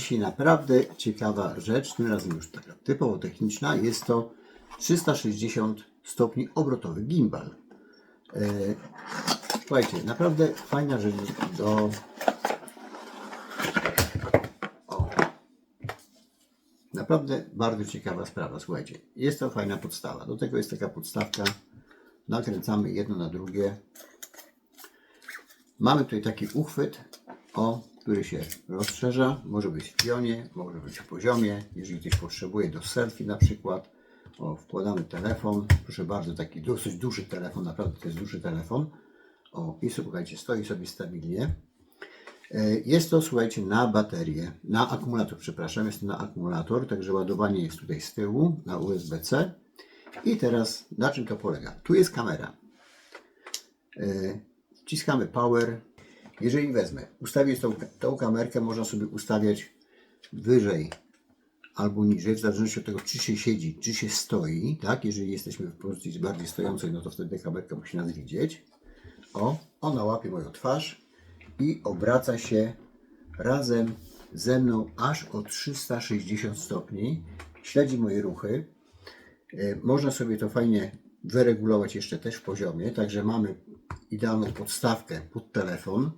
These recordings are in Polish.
dzisiaj naprawdę ciekawa rzecz, tym razem już taka typowo techniczna. Jest to 360 stopni obrotowy gimbal. E, słuchajcie, naprawdę fajna rzecz do... O. Naprawdę bardzo ciekawa sprawa. Słuchajcie, jest to fajna podstawa. Do tego jest taka podstawka. Nakręcamy jedno na drugie. Mamy tutaj taki uchwyt, o, który się rozszerza. Może być w pionie, może być w poziomie. Jeżeli ktoś potrzebuje do selfie na przykład, o, wkładamy telefon. Proszę bardzo, taki dosyć duży telefon, naprawdę to jest duży telefon. O, i słuchajcie, stoi sobie stabilnie. E, Jest to, słuchajcie, na baterię, na akumulator, przepraszam, jest to na akumulator, także ładowanie jest tutaj z tyłu, na USB-C. I teraz na czym to polega? Tu jest kamera. E, Wciskamy power. Jeżeli wezmę, ustawię tą, tą kamerkę, można sobie ustawiać wyżej albo niżej, w zależności od tego, czy się siedzi, czy się stoi. Tak? Jeżeli jesteśmy w pozycji bardziej stojącej, no to wtedy kamerka musi nas widzieć. O, ona łapie moją twarz i obraca się razem ze mną aż o 360 stopni. Śledzi moje ruchy. E, Można sobie to fajnie wyregulować jeszcze też w poziomie, także mamy idealną podstawkę pod telefon.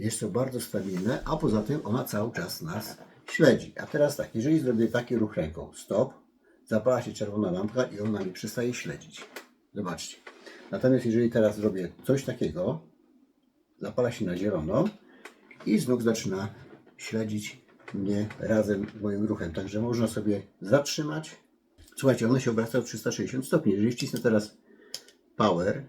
Jest to bardzo stabilne, a poza tym ona cały czas nas śledzi. A teraz tak, jeżeli zrobię taki ruch ręką, stop, zapala się czerwona lampka i ona mi przestaje śledzić. Zobaczcie. Natomiast jeżeli teraz zrobię coś takiego, zapala się na zielono i znów zaczyna śledzić mnie razem z moim ruchem. Także można sobie zatrzymać. Słuchajcie, one się obracają 360 stopni. Jeżeli wcisnę teraz power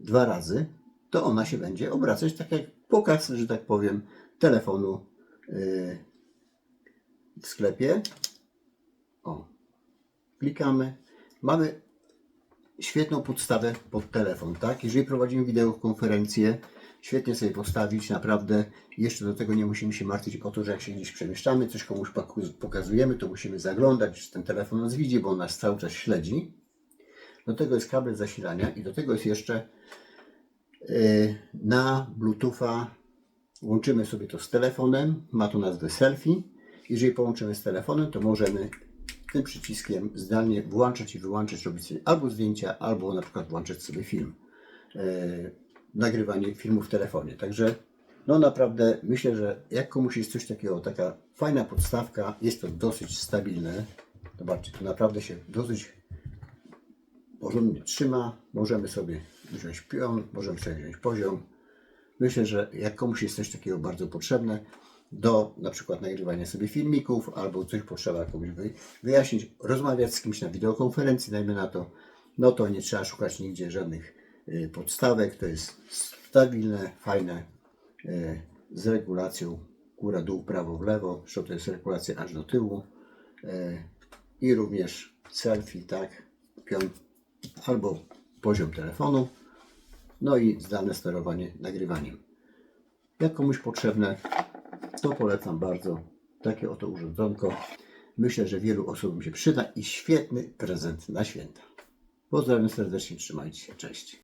dwa razy, to ona się będzie obracać tak jak pokaz, że tak powiem, telefonu yy, w sklepie. O, klikamy. Mamy świetną podstawę pod telefon, tak? Jeżeli prowadzimy wideokonferencję, świetnie sobie postawić, naprawdę. Jeszcze do tego nie musimy się martwić o to, że jak się gdzieś przemieszczamy, coś komuś pokazujemy, to musimy zaglądać, czy ten telefon nas widzi, bo on nas cały czas śledzi. Do tego jest kabel zasilania i do tego jest jeszcze yy, na Bluetootha łączymy sobie to z telefonem, ma to nazwę selfie. Jeżeli połączymy z telefonem, to możemy tym przyciskiem zdalnie włączać i wyłączać, robić sobie albo zdjęcia, albo na przykład włączać sobie film. E, nagrywanie filmu w telefonie. Także no naprawdę myślę, że jak komuś jest coś takiego, taka fajna podstawka, jest to dosyć stabilne. Zobaczcie, to naprawdę się dosyć porządnie trzyma. Możemy sobie wziąć pion, możemy sobie wziąć poziom. Myślę, że jak komuś jest coś takiego bardzo potrzebne do na przykład nagrywania sobie filmików, albo coś potrzeba komuś wy- wyjaśnić, rozmawiać z kimś na wideokonferencji, dajmy na to, no to nie trzeba szukać nigdzie żadnych y, podstawek. To jest stabilne, fajne, y, z regulacją góra, dół, prawo, w lewo. Zresztą to jest regulacja aż do tyłu. Y, I również selfie, tak, pion albo poziom telefonu. No i zdalne sterowanie nagrywaniem. Jak komuś potrzebne, to polecam bardzo takie oto urządzonko. Myślę, że wielu osobom się przyda i świetny prezent na święta. Pozdrawiam serdecznie, trzymajcie się, cześć.